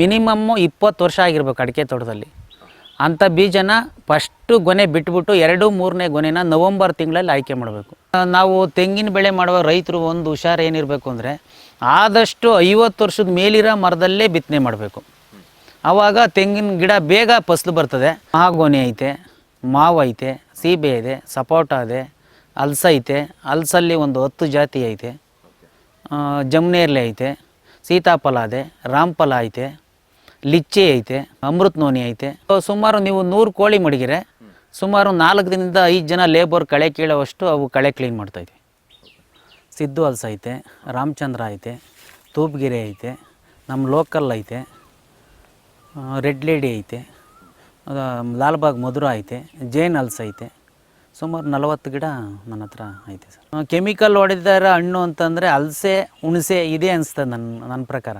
Minimum ಇಪ್ಪತ್ತು ವರ್ಷ ಆಗಿರ್ಬೇಕು ಅಡಿಕೆ ತೋಟದಲ್ಲಿ. ಅಂಥ ಬೀಜನ ಫಸ್ಟು ಗೊನೆ ಬಿಟ್ಬಿಟ್ಟು ಎರಡು ಮೂರನೇ ಗೊನೆನ ನವಂಬರ್ ತಿಂಗಳಲ್ಲಿ ಆಯ್ಕೆ ಮಾಡಬೇಕು. ನಾವು ತೆಂಗಿನ ಬೆಳೆ ಮಾಡುವ ರೈತರು ಒಂದು ಹುಷಾರು ಏನಿರಬೇಕು ಅಂದರೆ ಆದಷ್ಟು ಐವತ್ತು ವರ್ಷದ ಮೇಲಿರೋ ಮರದಲ್ಲೇ ಬಿತ್ತನೆ ಮಾಡಬೇಕು. ಆವಾಗ ತೆಂಗಿನ ಗಿಡ ಬೇಗ ಫಸಲು ಬರ್ತದೆ. ಮಹಾಗೋನೆ ಐತೆ, ಮಾವು ಐತೆ, ಸೀಬೆ ಇದೆ, ಸಪೋಟ ಇದೆ ಹಲ್ಸ ಐತೆ ಹಲ್ಸಲ್ಲಿ ಒಂದು ಹತ್ತು ಜಾತಿ ಐತೆ. ಜಮುನೇರ್ಲೆ ಐತೆ, ಸೀತಾಫಲ ಇದೆ, ರಾಮ್ಫಲ ಐತೆ. ಲಿಚ್ಚಿ ಐತೆ, ಅಮೃತ್ ನೋನಿ ಐತೆ. ಸುಮಾರು ನೀವು ನೂರು ಕೋಳಿ ಮಡಗಿರೆ, ಸುಮಾರು ನಾಲ್ಕು ದಿನದಿಂದ ಐದು ಜನ ಲೇಬರ್ ಕಳೆ ಕೀಳೋವಷ್ಟು ಅವು ಕಳೆ ಕ್ಲೀನ್ ಮಾಡ್ತಾಯಿದ್ವಿ ಸಿದ್ದು ಹಲ್ಸ ಐತೆ, ರಾಮಚಂದ್ರ ಐತೆ, ತೂಪ್ಗಿರಿ ಐತೆ ನಮ್ಮ ಲೋಕಲ್ ಐತೆ ರೆಡ್ ಲೇಡಿ ಐತೆ ಲಾಲ್ಬಾಗ್ ಮಧುರ ಐತೆ, ಜೈನ್ ಹಲ್ಸ್ ಐತೆ. ಸುಮಾರು ನಲವತ್ತು ಗಿಡ ನನ್ನ ಹತ್ರ ಐತೆ ಸರ್. ಕೆಮಿಕಲ್ ಹೊಡೆದಿರೋ ಹಣ್ಣು ಅಂತಂದರೆ ಅಲ್ಸೆ, ಹುಣಸೆ ಇದೆ ಅನಿಸ್ತದೆ ನನ್ನ ನನ್ನ ಪ್ರಕಾರ.